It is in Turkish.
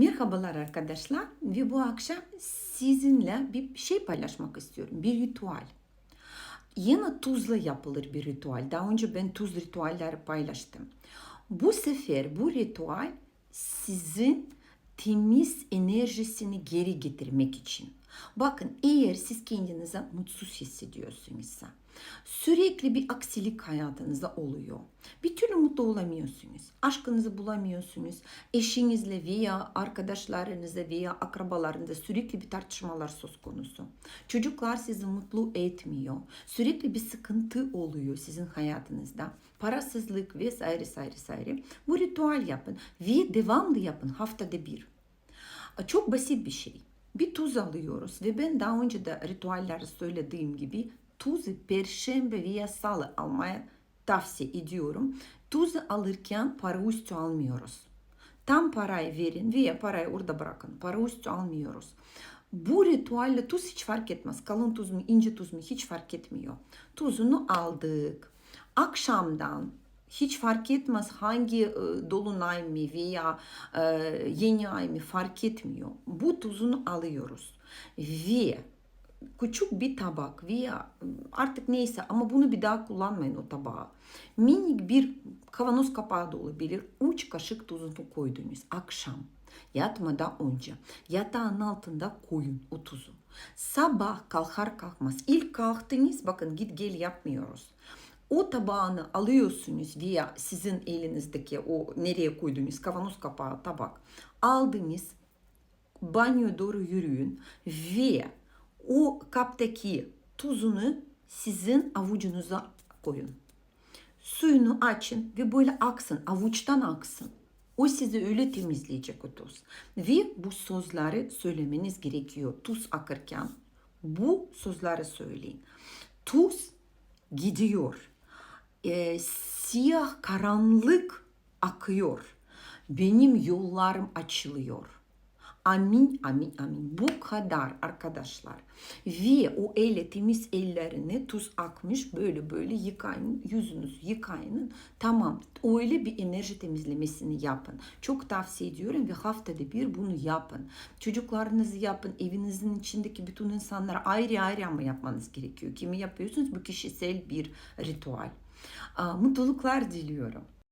Merhabalar arkadaşlar ve bu akşam sizinle bir şey paylaşmak istiyorum. Bir ritüel. Yine tuzla yapılır bir ritüel. Daha önce ben tuz ritüelleri paylaştım. Bu sefer bu ritüel sizin temiz enerjisini geri getirmek için. Bakın eğer siz kendinize mutsuz hissediyorsunuzsa, sürekli bir aksilik hayatınızda oluyor. Bir türlü mutlu olamıyorsunuz. Aşkınızı bulamıyorsunuz. Eşinizle veya arkadaşlarınızla veya akrabalarınızla sürekli bir tartışmalar söz konusu. Çocuklar sizi mutlu etmiyor. Sürekli bir sıkıntı oluyor sizin hayatınızda. Parasızlık vesaire vesaire vesaire. Bu ritüel yapın ve devamlı yapın haftada bir. Çok basit bir şey. Bir tuz alıyoruz ve ben daha önce de ritüellerde söylediğim gibi tuzu perşembe veya salı almaya tavsiye ediyorum. Tuzu alırken para üstü almıyoruz. Tam parayı verin veya parayı orada bırakın. Para üstü almıyoruz. Bu ritüelle tuz hiç fark etmez. Kalın tuz mu, ince tuz mu hiç fark etmiyor. Tuzunu aldık. Akşamdan hiç fark etmez hangi e, dolunay mı veya e, yeni ay mı fark etmiyor. Bu tuzunu alıyoruz ve küçük bir tabak veya artık neyse ama bunu bir daha kullanmayın o tabağı. Minik bir kavanoz kapağı da olabilir. 3 kaşık tuzunu koydunuz akşam yatmadan önce yatağın altında koyun o tuzu. Sabah kalkar kalkmaz ilk kalktınız bakın git gel yapmıyoruz o tabağını alıyorsunuz veya sizin elinizdeki o nereye koyduğunuz kavanoz kapağı tabak aldınız banyoya doğru yürüyün ve o kaptaki tuzunu sizin avucunuza koyun. Suyunu açın ve böyle aksın, avuçtan aksın. O sizi öyle temizleyecek o tuz. Ve bu sözleri söylemeniz gerekiyor. Tuz akırken bu sözleri söyleyin. Tuz gidiyor e, siyah karanlık akıyor. Benim yollarım açılıyor. Amin, amin, amin. Bu kadar arkadaşlar. Ve o elle temiz ellerini tuz akmış böyle böyle yıkayın. Yüzünüzü yıkayın. Tamam. Öyle bir enerji temizlemesini yapın. Çok tavsiye ediyorum ve haftada bir bunu yapın. Çocuklarınızı yapın. Evinizin içindeki bütün insanlara ayrı ayrı ama yapmanız gerekiyor. Kimi yapıyorsunuz? Bu kişisel bir ritüel. Mutluluklar diliyorum.